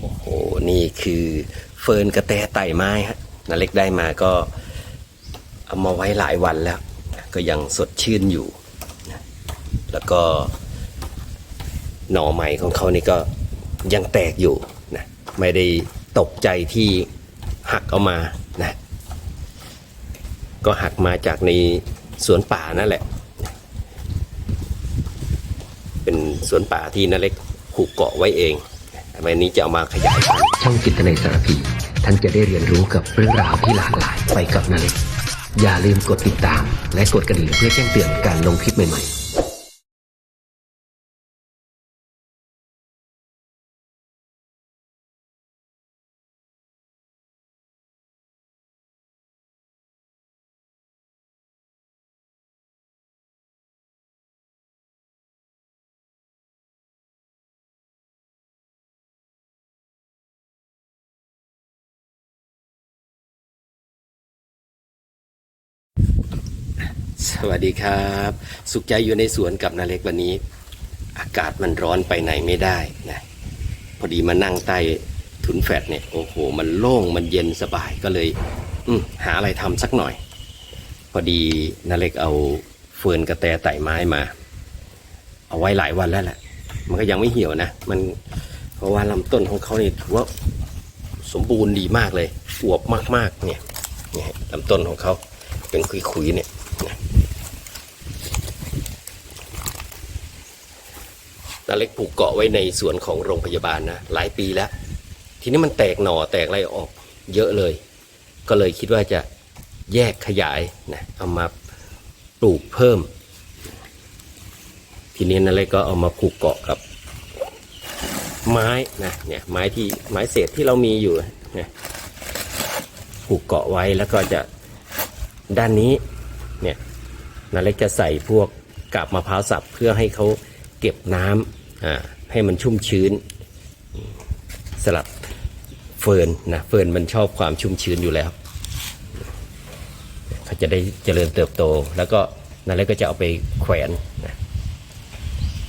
โอ้โห นี่คือเฟิร์นกระแตไต่ไม้ฮะนาเล็กได้มาก็เอามาไว้หลายวันแล้ว ก็ยังสดชื่นอยู่ แล้วก็หน่อใหม่ของเขานี่ก็ยังแตกอยู่นะไม่ได้ตกใจที่หักเอามานะก็หักมาจากในสวนป่านั่นแหละ เป็นสวนป่าที่นาเล็ก ผูกเกาะไว้เองวันนี้จะเอามาขยายพันธุ์ช่องจิตในสารพี ท่านจะได้เรียนรู้กับเรื่องราวที่หลากหลายไปกับนาเล็กอย่าลืมกดติดตาม และกดกระดิ่งเพื่อแจ้งเตือนการลงคลิปใหม่ๆ สวัสดีครับ สุขใจอยู่ในสวนกับนาเล็กวันนี้ อากาศมันร้อนไปไหนไม่ได้นะพอดีมานั่งใต้ถุนแฟดเนี่ยโอ้โห มันโล่งมันเย็นสบายก็เลย อืหาอะไรทำสักหน่อย พอดีนาเล็กเอาเฟิร์นกระแตไต่ไม้มา เอาไว้หลายวันแล้วแหละมันก็ยังไม่เหี่ยวนะมันเพราะว่าลำต้นของเขาเนี่ยถือว่าสมบูรณ์ดีมากเลยอวบมากๆเนี่ยเนี่ยลำต้นของเขาเป็นคุยๆเนี่ย นาเล็กปลูกเกาะไว้ในสวนของโรงพยาบาลนะหลายปีแล้ว ทีนี้มันแตกหน่อแตกอะไรออกเยอะเลย ก็เลยคิดว่าจะแยกขยายนะเอามาปลูกเพิ่ม ทีนี้นาเล็กก็เอามาผูกเกาะกับ ไม้นะเนี่ยไม้ที่ไม้เศษที่เรามีอยู่นี่ยผูกเกาะไว้แล้วก็จะด้านนี้เนี่ยนาเล็กจะใส่พวกกาบมะพร้าวสับเพื่อให้เขา เก็บน้ำอ่าให้มันชุ่มชื้นสลับเฟิร์นนะเฟิร์นมันชอบความชุ่มชื้นอยู่แล้วเขาจะได้เจริญเติบโต แล้วก็นาเล็กก็จะเอาไปแขวนนะ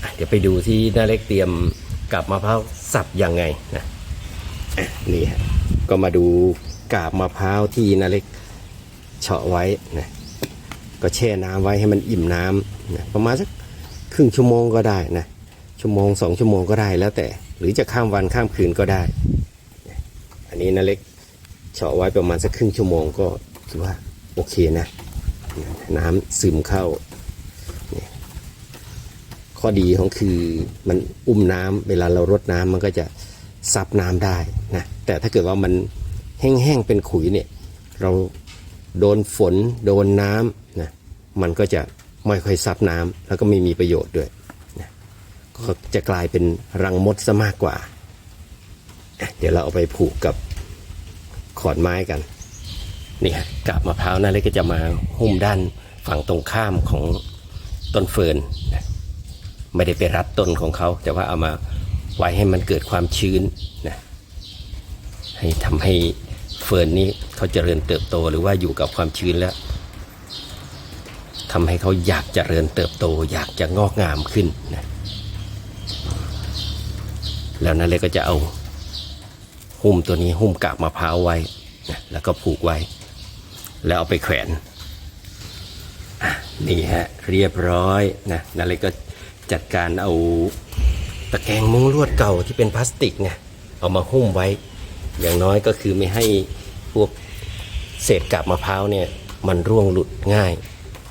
อะเดี๋ยวไปดูที่นาเล็กเตรียมกาบมะพร้าวสับยังไงนะอะนี่ฮะก็มาดูกาบมะพร้าวที่นาเล็กเฉาะไว้นะก็แช่น้ำไว้ให้มันอิ่มน้ำนะประมาณสัก ครึ่งชั่วโมงก็ได้นะชั่วโมงสองชั่วโมงก็ได้แล้วแต่ หรือจะข้ามวันข้ามคืนก็ได้ อันนี้นาเล็กเฉาะไว้ประมาณสักครึ่งชั่วโมงก็ถือว่าโอเคนะ น้ำซึมเข้า ข้อดีของคือมันอุ้มน้ำเวลาเรารดน้ำมันก็จะซับน้ำได้นะแต่ถ้าเกิดว่ามันแห้งๆเป็นขุยเนี่ยเราโดนฝนโดนน้ำนะมันก็จะ ไม่ค่อยซับน้ำแล้วก็ไม่มีประโยชน์ด้วยนะก็จะกลายเป็นรังมดซะมากกว่า เดี๋ยวเราเอาไปผูกกับขอนไม้กันนี่ฮะกาบมะพร้าวนั่นเลยก็จะมาหุ้มด้านฝั่งตรงข้ามของต้นเฟิร์นนะไม่ได้ไปรัดต้นของเขา แต่ว่าเอามาไว้ให้มันเกิดความชื้นนะให้ทำให้เฟิร์นนี้เขาเจริญเติบโตหรือว่าอยู่กับความชื้นแล้ว ทำให้เขาอยากเจริญเติบโต อยากจะงอกงามขึ้นนะแล้วนั่นเลยก็จะเอาหุ้มตัวนี้หุ้มกากมะพร้าวไว้นะแล้วก็ผูกไว้ แล้วเอาไปแขวนนี่ฮะเรียบร้อยนะนั่นเลยก็จัดการเอาตะแกรงมุ้งลวดเก่าที่เป็นพลาสติกไงเอามาหุ้มไว้ อย่างน้อยก็คือไม่ให้พวกเศษกากมะพร้าวเนี่ยมันร่วงหลุดง่าย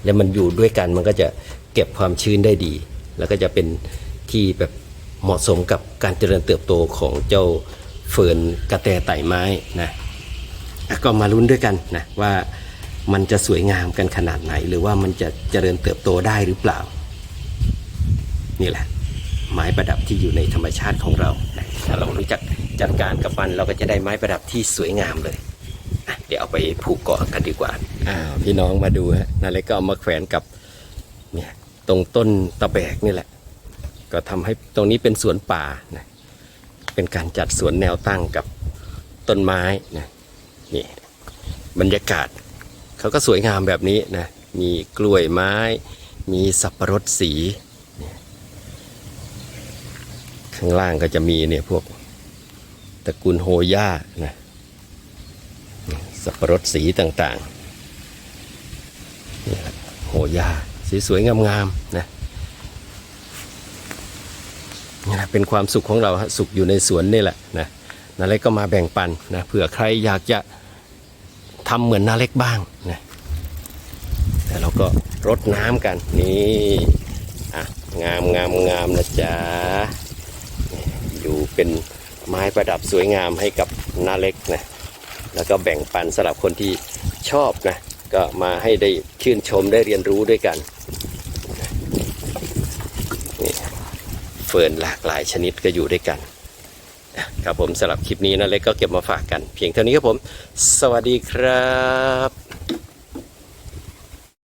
แล้วมันอยู่ด้วยกันมันก็จะเก็บความชื้นได้ดี แล้วก็จะเป็นที่แบบเหมาะสมกับการเจริญเติบโตของเจ้าเฟิร์นกระแตไต่ไม้นะก็มาลุ้นด้วยกันนะว่ามันจะสวยงามกันขนาดไหน หรือว่ามันจะเจริญเติบโตได้หรือเปล่า นี่แหละ ไม้ประดับที่อยู่ในธรรมชาติของเรา ถ้าเรารู้จักจัดการกับมันเราก็จะได้ไม้ประดับที่สวยงามเลย เดี๋ยวเอาไปผูกเกาะกันดีกว่าอ่าพี่น้องมาดูฮะนาเล็กก็เอามาแขวนกับเนี่ยตรงต้นตะแบกนี่แหละ ก็ทำให้ตรงนี้เป็นสวนป่านะเป็นการจัดสวนแนวตั้งกับต้นไม้นะนี่บรรยากาศเขาก็สวยงามแบบนี้นะมีกล้วยไม้ มีสับปะรดสี ข้างล่างก็จะมีเนี่ยพวกตระกูลโฮย่านะ สับปะรดสีต่างๆนี่ครับโฮย่าสีสวยๆงามๆนะนี่แหละเป็นความสุขของเราฮะสุขอยู่ในสวนนี่แหละนะนาเล็กก็มาแบ่งปันนะเผื่อใครอยากจะทำเหมือนนาเล็กบ้างนะแต่เราก็รดน้ำกันนี่อะงามงามงามนะจ๊ะอยู่เป็นไม้ประดับสวยงามให้กับนาเล็กนะ แล้วก็แบ่งปันสำหรับคนที่ชอบนะก็มาให้ได้ชื่นชมได้เรียนรู้ด้วยกันนี่เฟิร์นหลากหลายชนิดก็อยู่ด้วยกันครับผมสำหรับคลิปนี้นะเล็กก็เก็บมาฝากกัน เพียงเท่านี้ครับผม สวัสดีครับ